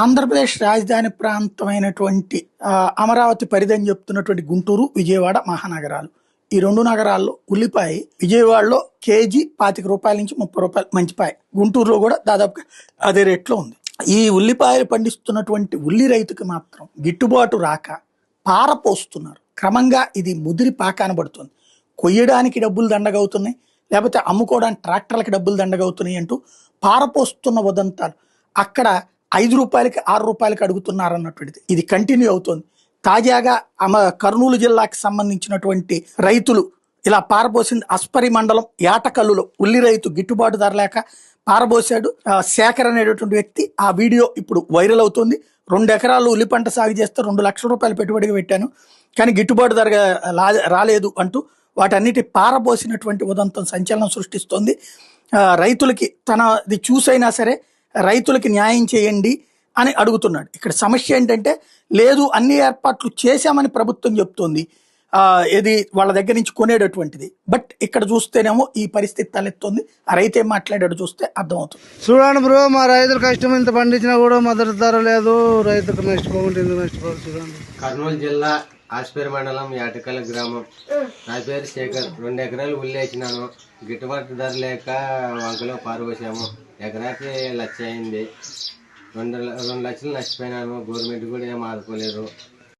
ఆంధ్రప్రదేశ్ రాజధాని ప్రాంతమైనటువంటి అమరావతి పరిధిని చెప్తున్నటువంటి గుంటూరు విజయవాడ మహానగరాలు. ఈ రెండు నగరాల్లో ఉల్లిపాయ విజయవాడలో కేజీ పాతిక రూపాయల నుంచి ముప్పై రూపాయలు మంచిపాయ గుంటూరులో కూడా దాదాపుగా అదే రేట్లో ఉంది. ఈ ఉల్లిపాయలు పండిస్తున్నటువంటి ఉల్లి రైతుకి మాత్రం గిట్టుబాటు రాక పారపోస్తున్నారు. క్రమంగా ఇది ముదిరి పాకానబడుతుంది కొయ్యడానికి డబ్బులు దండగవుతున్నాయి. లేకపోతే అమ్ముకోవడానికి ట్రాక్టర్లకి డబ్బులు దండగవుతున్నాయి అంటూ పారపోస్తున్న ఉదంతాలు అక్కడ ఐదు రూపాయలకి ఆరు రూపాయలకి అడుగుతున్నారు అన్నటువంటిది ఇది కంటిన్యూ అవుతోంది. తాజాగా అమ కర్నూలు జిల్లాకి సంబంధించినటువంటి రైతులు ఇలా పారబోసింది అస్పరి మండలం యాటకల్లులో. ఉల్లి రైతు గిట్టుబాటు ధర లేక పారబోసాడు. శేఖర్ అనేటటువంటి వ్యక్తి ఆ వీడియో ఇప్పుడు వైరల్ అవుతుంది. రెండు ఎకరాలు ఉల్లి పంట సాగు చేస్తే రెండు లక్షల రూపాయలు పెట్టుబడిగా పెట్టాను. కానీ గిట్టుబాటు ధర రాలేదు అంటూ వాటన్నిటి పారబోసినటువంటి ఉదంతం సంచలనం సృష్టిస్తోంది. రైతులకి తనది చూసైనా సరే రైతులకి న్యాయం చేయండి అని అడుగుతున్నాడు. ఇక్కడ సమస్య ఏంటంటే లేదు అన్ని ఏర్పాట్లు చేశామని ప్రభుత్వం చెప్తోంది. ఆ, ఇది వాళ్ళ దగ్గర నుంచి కొనేటటువంటిది. బట్ ఇక్కడ చూస్తేనేమో ఈ పరిస్థితి తలెత్తుంది. ఆ రైతు ఏం మాట్లాడాడు చూస్తే అర్థమవుతుంది. చూడండి బ్రో మా రైతులు కష్టం ఇంత పండించినా కూడా మద్దతు ధర లేదు. రైతుకు నష్టపోవాలి చూడండి. కర్నూలు జిల్లా ఆస్పేరు మండలం యాటకల గ్రామం. నా పేరు శేఖర్. రెండు ఎకరాలు ఉల్లేసినాను గిట్టుబాటు ధర లేక వంకలో పారబోసాము ఎకరాకి లక్ష అయింది. రెండు రెండు లక్షలు నష్టపోయినాను. గవర్నమెంట్ కూడా ఏం ఆదుకోలేదు.